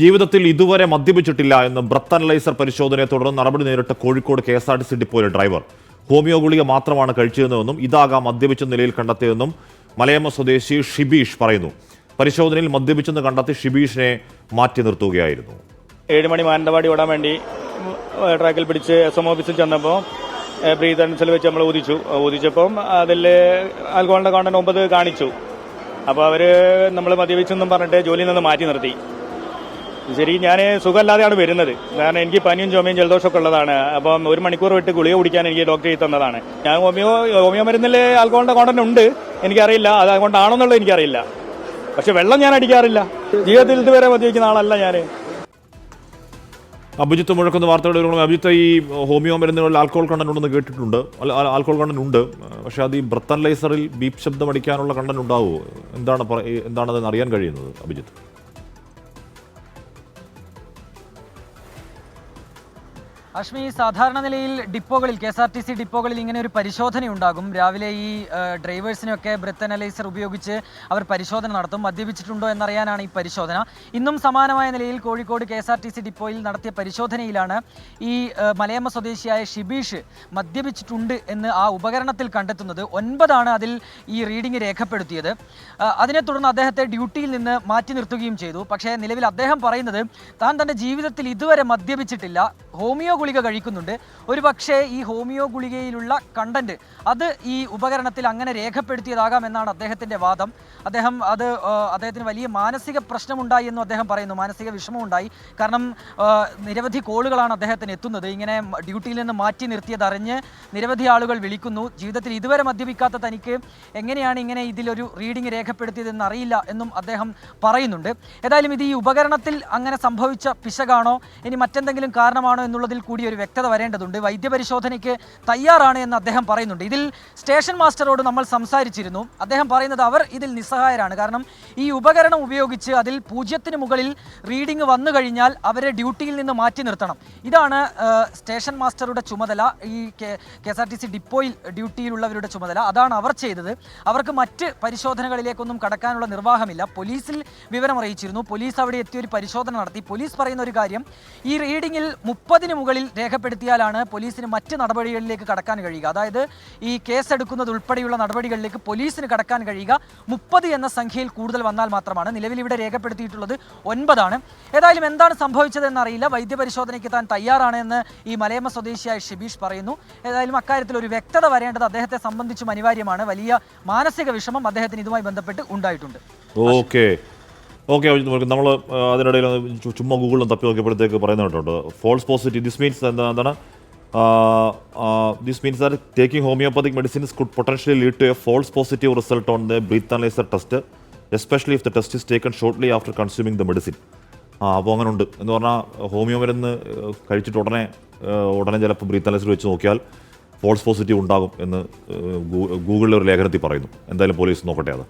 ജീവിതത്തിൽ ഇതുവരെ മദ്യപിച്ചിട്ടില്ല എന്ന് ബ്രത്ത് അനലൈസർ പരിശോധനയെ തുടർന്ന് നടപടി നേരിട്ട Kozhikode K S R T C ഡിപ്പോയിലെ driver. Homeo ഗുളിക മാത്രമാണ് കഴിച്ചതെന്നും ഇതാകാം മദ്യപിച്ച നിലയിൽ കണ്ടെത്തിയതെന്നും മലയമ്മ സ്വദേശി ഷിബീഷ് പറയുന്നു. പരിശോധനയിൽ മദ്യപിച്ചെന്ന് കണ്ടെത്തി ഷിബീഷിനെ മാറ്റി നിർത്തുകയായിരുന്നു. ഏഴ് മണി മാനന്തവാടി ഓടാൻ വേണ്ടി ട്രാക്കിൽ പിടിച്ച് എസ് എം ഓഫീസിൽ ചെന്നപ്പോൾ ബ്രീത്ത് അൻസിൽ വെച്ച് നമ്മൾ ഊതിച്ചു. ഊതിച്ചപ്പം അതിൽ ആൽക്കഹോളിന്റെ കണ്ടന്റ് ഒമ്പത് കാണിച്ചു. അപ്പോൾ അവർ നമ്മൾ മദ്യപിച്ചെന്നും പറഞ്ഞിട്ട് ജോലിയിൽ നിന്ന് മാറ്റി നിർത്തി. ശരി ഞാൻ സുഖമല്ലാതെയാണ് വരുന്നത്. കാരണം എനിക്ക് പനിയും ചുമയും ജലദോഷമൊക്കെ ഉള്ളതാണ്. അപ്പം ഒരു മണിക്കൂർ വിട്ട് ഗുളിക കുടിക്കാൻ എനിക്ക് ഡോക്ടർ ചെയ്ത് തന്നതാണ്. ഞാൻ ഹോമിയോ ഹോമിയോ മരുന്നിൽ ആൽക്കോളിന്റെ കോണ്ടന്റ് ഉണ്ട്. എനിക്കറിയില്ല. അത് അതുകൊണ്ടാണെന്നുള്ളത് എനിക്കറിയില്ല. പക്ഷെ വെള്ളം ഞാൻ അടിക്കാറില്ല. ജീവിതത്തിൽ ഇതുവരെ മദ്യപിക്കുന്ന ആളല്ല ഞാൻ അഭിജിത്ത് മുഴക്കുന്ന വാർത്തയുടെ ഒരു അഭിജിത്ത് ഈ ഹോമിയോ മരുന്നുകളിൽ ആൽക്കോൾ കണ്ടന്റ് ഉണ്ടെന്ന് കേട്ടിട്ടുണ്ട്. ആൽക്കോൾ കണ്ടന്റ് ഉണ്ട്. പക്ഷെ അത് ഈ ബ്രത്തൻ ലൈസറിൽ ബീപ് ശബ്ദം അടിക്കാനുള്ള കണ്ടന്റ് ഉണ്ടാവുമോ? എന്താണ് എന്താണെന്ന് അറിയാൻ കഴിയുന്നത് അഭിജിത്ത്? അഷ്മി സാധാരണ നിലയിൽ ഡിപ്പോകളിൽ K S R T C ഡിപ്പോകളിൽ ഇങ്ങനെ ഒരു പരിശോധന ഉണ്ടാകും. രാവിലെ ഈ ഡ്രൈവേഴ്സിനൊക്കെ ബ്രത്ത് അനലൈസർ ഉപയോഗിച്ച് അവർ പരിശോധന നടത്തും. മദ്യപിച്ചിട്ടുണ്ടോ എന്നറിയാനാണ് ഈ പരിശോധന. ഇന്നും സമാനമായ നിലയിൽ Kozhikode K S R T C ഡിപ്പോയിൽ നടത്തിയ പരിശോധനയിലാണ് ഈ മലയമ്മ സ്വദേശിയായ ഷിബീഷ് മദ്യപിച്ചിട്ടുണ്ട് എന്ന് ആ ഉപകരണത്തിൽ കണ്ടെത്തുന്നത്. ഒൻപതാണ് അതിൽ ഈ റീഡിംഗ് രേഖപ്പെടുത്തിയത്. അതിനെ തുടർന്ന് അദ്ദേഹത്തെ ഡ്യൂട്ടിയിൽ നിന്ന് മാറ്റി നിർത്തുകയും ചെയ്തു. പക്ഷേ നിലവിൽ അദ്ദേഹം പറയുന്നത് താൻ തന്റെ ജീവിതത്തിൽ ഇതുവരെ മദ്യപിച്ചിട്ടില്ല. ഹോമിയോ ഗുളിക കഴിക്കുന്നുണ്ട്. ഒരു പക്ഷേ ഈ ഹോമിയോ ഗുളികയിലുള്ള കണ്ടന്റ് അത് ഈ ഉപകരണത്തിൽ അങ്ങനെ രേഖപ്പെടുത്തിയതാകാം എന്നാണ് അദ്ദേഹത്തിന്റെ വാദം. അദ്ദേഹം അത് അദ്ദേഹത്തിന് വലിയ മാനസിക പ്രശ്നമുണ്ടായി എന്നും അദ്ദേഹം പറയുന്നു. മാനസിക വിഷമമുണ്ടായി. കാരണം നിരവധി കോളുകളാണ് അദ്ദേഹത്തിന് എത്തുന്നത്. ഇങ്ങനെ ഡ്യൂട്ടിയിൽ നിന്ന് മാറ്റി നിർത്തിയതറിഞ്ഞ് നിരവധി ആളുകൾ വിളിക്കുന്നു. ജീവിതത്തിൽ ഇതുവരെ മദ്യപിക്കാത്ത തനിക്ക് എങ്ങനെയാണ് ഇങ്ങനെ ഇതിലൊരു റീഡിംഗ് രേഖപ്പെടുത്തിയതെന്ന് അറിയില്ല എന്നും അദ്ദേഹം പറയുന്നുണ്ട്. ഏതായാലും ഇത് ഈ ഉപകരണത്തിൽ അങ്ങനെ സംഭവിച്ച പിശകാണോ? ഇനി മറ്റെന്തെങ്കിലും കാരണമാണോ എന്നുള്ളതിൽ കൂടി ഒരു വ്യക്തത വരേണ്ടതുണ്ട്. വൈദ്യപരിശോധനയ്ക്ക് തയ്യാറാണ് എന്ന് അദ്ദേഹം പറയുന്നുണ്ട്. ഇതിൽ സ്റ്റേഷൻ മാസ്റ്ററോട് നമ്മൾ സംസാരിച്ചിരുന്നു. അദ്ദേഹം പറയുന്നത് അവർ ഇതിൽ നിസ്സഹായരാണ്. കാരണം ഈ ഉപകരണം ഉപയോഗിച്ച് അതിൽ പൂജ്യത്തിന് മുകളിൽ റീഡിംഗ് വന്നു കഴിഞ്ഞാൽ അവരെ ഡ്യൂട്ടിയിൽ നിന്ന് മാറ്റി നിർത്തണം. ഇതാണ് സ്റ്റേഷൻ മാസ്റ്ററുടെ ചുമതല. ഈ K S R T C ഡിപ്പോയിൽ ഡ്യൂട്ടിയിലുള്ളവരുടെ ചുമതല. അതാണ് അവർ ചെയ്തത്. അവർക്ക് മറ്റ് പരിശോധനകളിലേക്കൊന്നും കടക്കാനുള്ള നിർവാഹമില്ല. പോലീസിൽ വിവരം അറിയിച്ചിരുന്നു പോലീസ് അവിടെ എത്തി ഒരു പരിശോധന നടത്തി. പോലീസ് പറയുന്ന ഒരു കാര്യം ഈ റീഡിങ്ങിൽ മുപ്പതിന് മുകളിൽ രേഖപ്പെടുത്തിയാലാണ് പോലീസിന് മറ്റ് നടപടികളിലേക്ക് കടക്കാൻ കഴിയുക. അതായത് ഈ കേസ് എടുക്കുന്നത് ഉൾപ്പെടെയുള്ള നടപടികളിലേക്ക് പോലീസിന് കടക്കാൻ കഴിയുക. മുപ്പത് എന്ന സംഖ്യയിൽ കൂടുതൽ വന്നാൽ മാത്രമാണ് നിലവിൽ ഇവിടെ രേഖപ്പെടുത്തിയിട്ടുള്ളത് ഒൻപതാണ്. ഏതായാലും എന്താണ് സംഭവിച്ചതെന്ന് അറിയില്ല വൈദ്യപരിശോധനയ്ക്ക് താൻ തയ്യാറാണെന്ന് ഈ മലയമ സ്വദേശിയായ ഷിബീഷ് പറയുന്നു. ഏതായാലും അക്കാര്യത്തിൽ ഒരു വ്യക്തത വരേണ്ടത് അദ്ദേഹത്തെ സംബന്ധിച്ചും അനിവാര്യമാണ്. വലിയ മാനസിക വിഷമം അദ്ദേഹത്തിന് ഇതുമായി ബന്ധപ്പെട്ട് ഉണ്ടായിട്ടുണ്ട്. ഓക്കെ. ഓക്കെ നമ്മൾ അതിനിടയിൽ ചുമ്മാ ഗൂഗിളിലും തപ്പി നോക്കിയപ്പോഴത്തേക്ക് പറയുന്ന കേട്ടോ. ഫോൾസ് പോസിറ്റീവ് ദിസ് മീൻസ് എന്താ എന്താണ്? This means that taking homeopathic medicines could potentially lead to a false positive result on the breath analyser test especially if the test is taken shortly after consuming the medicine ആ അപ്പോൾ അങ്ങനെ ഉണ്ട് എന്ന് പറഞ്ഞാൽ homeo മരുന്ന് കഴിച്ചിട്ട് ഉടനെ ഉടനെ ചിലപ്പോൾ ബ്രീത്ത് അനലൈസർ വെച്ച് നോക്കിയാൽ ഫോൾസ് പോസിറ്റീവ് ഉണ്ടാകും എന്ന് ഗൂഗിളിലെ ഒരു ലേഖനത്തിൽ പറയുന്നു. എന്തായാലും പോലീസ് നോക്കട്ടെ അത്.